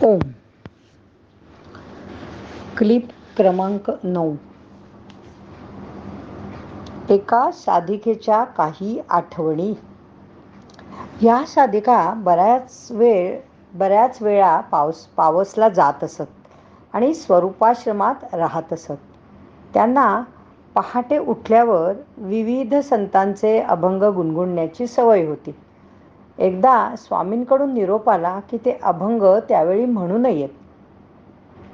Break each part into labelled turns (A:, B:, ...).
A: ओम. Clip क्रमांक नऊ. एका साधिकेच्या काही आठवणी. या साधिका बऱ्याच वेळ बऱ्याच वेळा पावस पावसला जात असत आणि स्वरूपाश्रमात राहत असत. त्यांना पहाटे उठल्यावर विविध संतांचे अभंग गुणगुणण्याची सवय होती. एकदा स्वामींकडून निरोप आला की ते अभंग त्यावेळी म्हणू नयेत.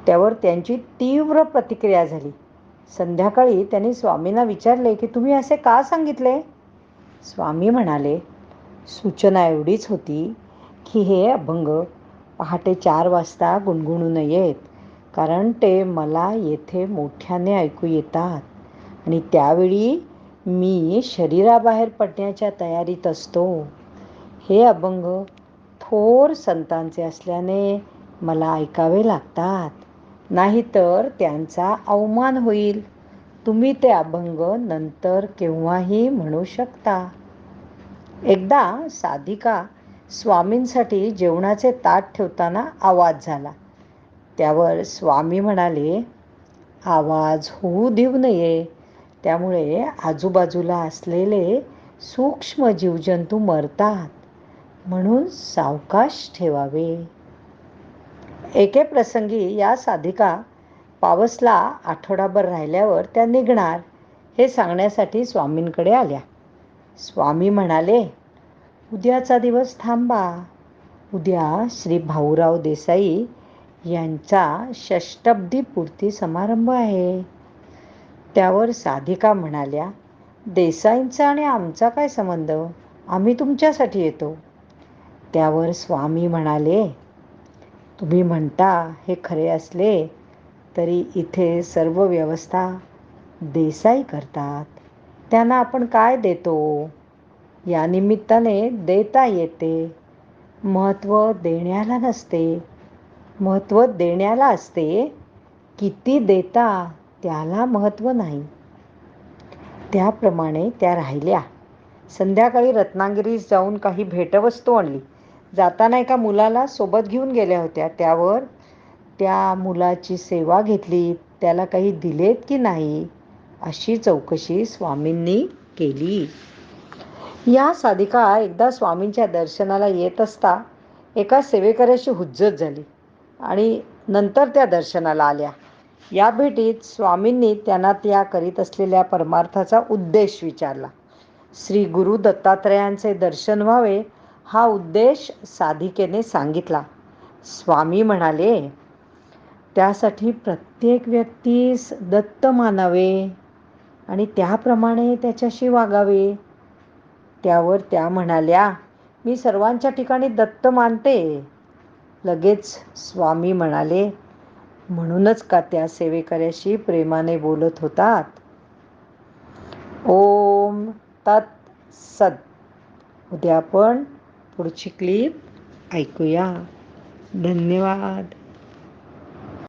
A: त्यावर त्यांची तीव्र प्रतिक्रिया झाली. संध्याकाळी त्यांनी स्वामींना विचारले की तुम्ही असे का सांगितले? स्वामी म्हणाले सूचना एवढीच होती की हे अभंग पहाटे चार वाजता गुणगुणू नयेत कारण ते मला येथे मोठ्याने ऐकू येतात आणि त्यावेळी मी शरीराबाहेर पडण्याच्या तयारीत असतो. हे अभंग थोर संतांचे असल्याने मला ऐकावे लागतात. नाहीतर त्यांचा अवमान होईल. तुम्ही ते अभंग नंतर केव्हाही म्हणू शकता. एकदा साधिका स्वामींसाठी जेवणाचे ताट ठेवताना आवाज झाला. त्यावर स्वामी म्हणाले आवाज होऊ देऊ नये. त्यामुळे आजूबाजूला असलेले सूक्ष्म जीवजंतू मरतात. म्हणून सावकाश ठेवावे. एके प्रसंगी या साधिका पावसला आठवडाभर राहिल्यावर त्या निघणार हे सांगण्यासाठी स्वामींकडे आल्या. स्वामी म्हणाले उद्याचा दिवस थांबा. उद्या श्री भाऊराव देसाई यांचा षष्टब्दी पूर्ती समारंभ आहे. त्यावर साधिका म्हणाल्या देसाईंचा आणि आमचा काय संबंध? आम्ही तुमच्यासाठी येतो. त्यावर स्वामी म्हणाले तुम्ही म्हणता हे खरे असले तरी इथे सर्व व्यवस्था देसाई करतात. त्यांना आपण काय देतो? या निमित्ताने देता येते. महत्त्व देण्याला नसते. महत्त्व देण्याला असते. किती देता त्याला महत्त्व नाही. त्याप्रमाणे त्या राहिल्या. संध्याकाळी रत्नागिरीत जाऊन काही भेटवस्तू आणली. जाताना एका मुलाला सोबत घेऊन गेल्या होत्या. त्यावर त्या मुलाची सेवा घेतली. त्याला काही दिलेत की नाही अशी चौकशी स्वामींनी केली. या साधिका एकदा स्वामींच्या दर्शनाला येत असता एका सेवेकऱ्याशी हुज्जत झाली आणि नंतर त्या दर्शनाला आल्या. या भेटीत स्वामींनी त्यांना त्या करीत असलेल्या परमार्थाचा उद्देश विचारला. श्री गुरु दत्तात्रयांचे दर्शन व्हावे हा उद्देश साधिकेने सांगितला. स्वामी म्हणाले त्यासाठी प्रत्येक व्यक्तीस दत्त मानावे आणि त्याप्रमाणे त्याच्याशी वागावे. त्यावर त्या म्हणाल्या मी सर्वांच्या ठिकाणी दत्त मानते. लगेच स्वामी म्हणाले म्हणूनच का त्या सेवेकऱ्याशी प्रेमाने बोलत होतात? ओम तत् सद उद्या आपण पुढची क्लिप ऐकूया. धन्यवाद.